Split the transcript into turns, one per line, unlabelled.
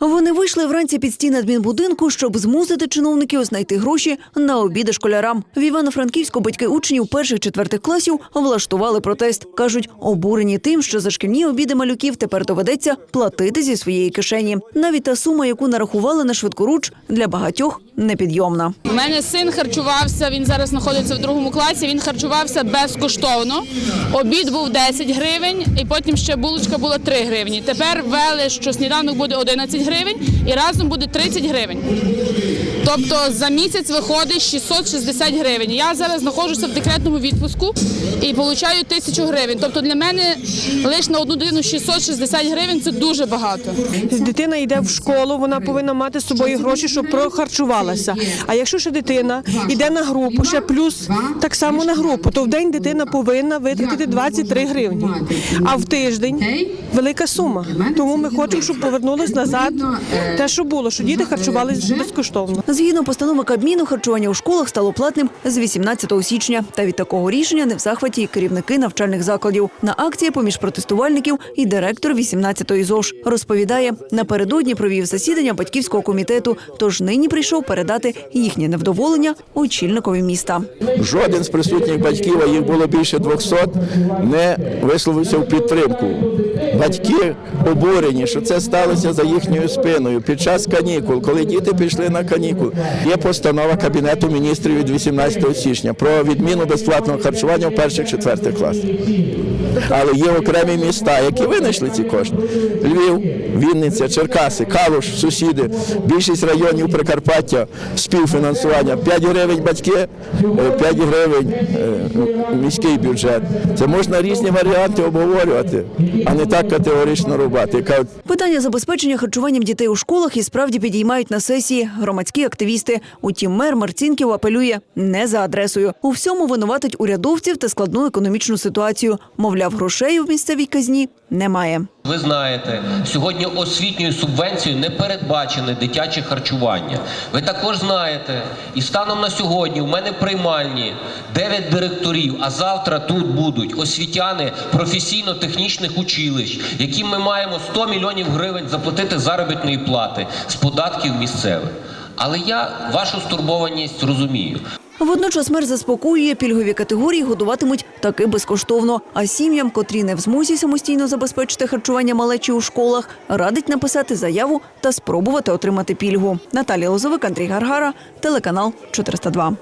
Вони вийшли вранці під стіни адмінбудинку, щоб змусити чиновників знайти гроші на обіди школярам. В Івано-Франківську батьки учнів перших четвертих класів влаштували протест. кажуть, обурені тим, що за шкільні обіди малюків тепер доведеться платити зі своєї кишені. Навіть та сума, яку нарахували на швидкоруч, для багатьох непідйомна.
У мене син харчувався, він зараз знаходиться в другому класі. Він харчувався безкоштовно. Обід був 10 гривень, і потім ще булочка була 3 гривні. Тепер ввели, що сніданок буде 11 гривень і разом буде 30 гривень. Тобто за місяць виходить 660 гривень. Я зараз знаходжуся в декретному відпуску і получаю тисячу гривень. Тобто для мене лише на одну дитину 660 гривень це дуже багато.
Дитина йде в школу, вона повинна мати з собою гроші, щоб прохарчувалася. А якщо ще дитина йде на групу, ще плюс так само на групу, то в день дитина повинна витратити 23 гривні. А в тиждень велика сума. Тому ми хочемо, щоб повернулось назад те, що було, що діти харчувалися безкоштовно.
Згідно постанови Кабміну, харчування у школах стало платним з 18 січня. Та від такого рішення не в захваті і керівники навчальних закладів. На акції поміж протестувальників і директор 18-ї ЗОЖ розповідає, напередодні провів засідання батьківського комітету. Тож нині прийшов передати їхнє невдоволення очільникові міста.
Жоден з присутніх батьків, а їх було більше 200, не висловився в підтримку. Батьки обурені, що це сталося за їхньою спиною під час канікул, коли діти пішли на канікул. Є постанова Кабінету міністрів від 18 січня про відміну безплатного харчування в перших четвертих класах. Але є окремі міста, які винайшли ці кошти. Львів, Вінниця, Черкаси, Калуш, сусіди, більшість районів Прикарпаття, співфінансування. 5 гривень батьки, е, 5 гривень е, міський бюджет. Це можна різні варіанти обговорювати, а не так категорично рубати.
Питання забезпечення харчуванням дітей у школах і справді підіймають на сесії громадські активісти. Утім, мер Марцінків апелює не за адресою. У всьому винуватить урядовців та складну економічну ситуацію. Мовляв, грошей у місцевій казні немає.
Ви знаєте, сьогодні освітньою субвенцією не передбачене дитяче харчування. Ви також знаєте, і станом на сьогодні в мене приймальні 9 директорів, а завтра тут будуть освітяни професійно-технічних училищ, яким ми маємо 100 мільйонів гривень заплатити заробітної плати з податків місцевих. Але я вашу стурбованість розумію.
Водночас мер заспокоює, пільгові категорії годуватимуть таки безкоштовно. А сім'ям, котрі не в змозі самостійно забезпечити харчування малечі у школах, радить написати заяву та спробувати отримати пільгу. Наталія Лозовик, Андрій Гаргара, телеканал 402.